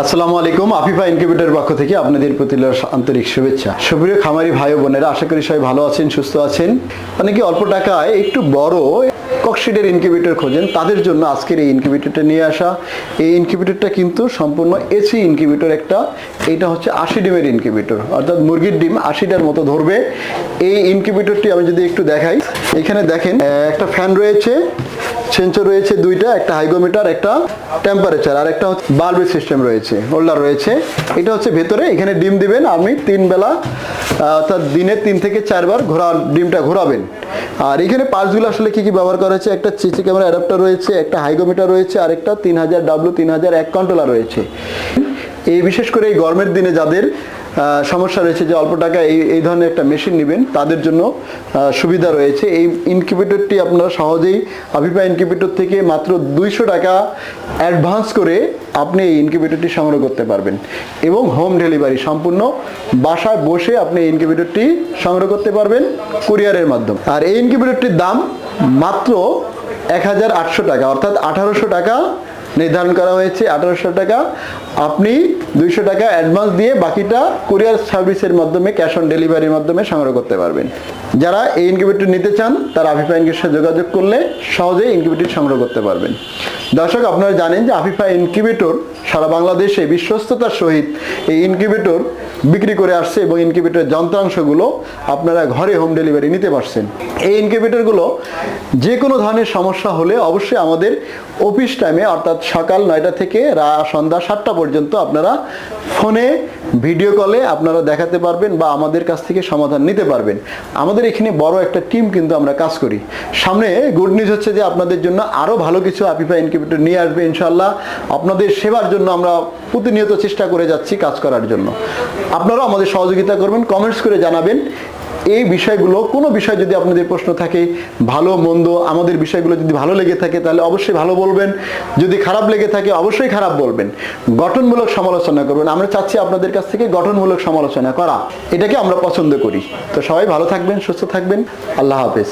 আসসালামু আলাইকুম, আফিফা ইনকিউবেটরের পক্ষ থেকে আপনাদের প্রতি আন্তরিক শুভেচ্ছা। সুপ্রিয় খামারি ভাই বোনেরা, আশা করি সবাই ভালো আছেন, সুস্থ আছেন। অনেকে অল্প টাকায় একটু বড় ককশিডের ইনকিউবেটর খোঁজেন, তাদের জন্য আজকের এই ইনকিউবেটরটা নিয়ে আসা। এই ইনকিউবেটরটা কিন্তু সম্পূর্ণ এসি ইনকিউবেটর একটা, এটা হচ্ছে আশি ডিমের ইনকিউবেটর অর্থাৎ মুরগির ডিম আশিটার মতো ধরবে। এই ইনকিউবেটরটি আমি যদি একটু দেখাই, এখানে দেখেন একটা ফ্যান রয়েছে। সেন্সর রয়েছে দুইটা, একটা হাইগোমিটার একটা টেম্পারেচার আর একটা হচ্ছে বাল্বের সিস্টেম রয়েছে হোল্ডার রয়েছে। এটা হচ্ছে ভেতরে, এখানে ডিম দিবেন আপনি তিন বেলা অর্থাৎ দিনে তিন থেকে চারবার ঘোরা, ডিমটা ঘোরাবেন। আর এখানে পার্টসগুলো আসলে কি কী ব্যবহার করা হয়েছে? একটা সিসি ক্যামেরা অ্যাডাপ্টার রয়েছে, একটা হাইগোমিটার রয়েছে আর একটা তিন হাজার ডাব্লু তিন হাজার এক কন্ট্রোলার রয়েছে। এই বিশেষ করে এই গরমের দিনে যাদের সমস্যা রয়েছে যে অল্প টাকা এই এই ধরনের একটা মেশিন নেবেন, তাদের জন্য সুবিধা রয়েছে। এই ইনকিউবেটরটি আপনারা সহজেই আভিপা ইনকিউবেটর থেকে মাত্র দুইশো টাকা অ্যাডভান্স করে আপনি এই ইনকিউবেটরটি সংগ্রহ করতে পারবেন। এবং হোম ডেলিভারি সম্পূর্ণ, বাসায় বসে আপনি এই ইনকিউবেটরটি সংগ্রহ করতে পারবেন কুরিয়ারের মাধ্যমে। আর এই ইনকিউবেটরটির দাম মাত্র এক হাজার আটশো টাকা, অর্থাৎ আঠারোশো টাকা নির্ধারণ করা হয়েছে আঠারোশো টাকা। আপনি দুইশো টাকা অ্যাডভান্স দিয়ে বাকিটা কুরিয়ার সার্ভিসের মাধ্যমে ক্যাশ অন ডেলিভারির মাধ্যমে সংগ্রহ করতে পারবেন। যারা এই ইনকিউবেটর নিতে চান, তারা আফিফা ইনকিউবের সাথে যোগাযোগ করলে সহজেই ইনকিউবেটর সংগ্রহ করতে পারবেন। দর্শক, আপনারা জানেন যে আফিফা ইনকিউবেটর সারা বাংলাদেশে বিশ্বস্ততার সহিত এই ইনকিউবেটর বিক্রি করে আসছে এবং ইনকিউবেটরের যন্ত্রাংশগুলো আপনারা ঘরে হোম ডেলিভারি নিতে পারছেন। এই ইনকিউবেটরগুলো যে কোনো ধরনের সমস্যা হলে অবশ্যই আমাদের অফিস টাইমে, অর্থাৎ সকাল নয়টা থেকে রা- সন্ধ্যা সাতটা পর্যন্ত আপনারা ফোনে ভিডিও কলে আপনারা দেখাতে পারবেন বা আমাদের কাছ থেকে সমাধান নিতে পারবেন। আমাদের এখানে বড় একটা টিম কিন্তু আমরা কাজ করি। সামনে গুড নিউজ হচ্ছে যে আপনাদের জন্য আরও ভালো কিছু আপিফা ইনকিউবেটর নিয়ে আসবে ইনশাল্লাহ আপনাদের সেবার জন্য আমরা প্রতিনিয়ত চেষ্টা করে যাচ্ছি কাজ করার জন্য। আপনারাও আমাদের সহযোগিতা করবেন কমেন্টস করে জানাবেন। এই বিষয়গুলো, কোনো বিষয় যদি আপনাদের প্রশ্ন থাকে, ভালো, মন্দ, আমাদের বিষয়গুলো যদি ভালো লেগে থাকে, তাহলে অবশ্যই ভালো বলবেন। যদি খারাপ লেগে থাকে, অবশ্যই খারাপ বলবেন। গঠনমূলক সমালোচনা করবেন। আমরা চাচ্ছি আপনাদের কাছ থেকে গঠনমূলক সমালোচনা করা। এটাকে আমরা পছন্দ করি। তো সবাই ভালো থাকবেন, সুস্থ থাকবেন। আল্লাহ হাফেজ।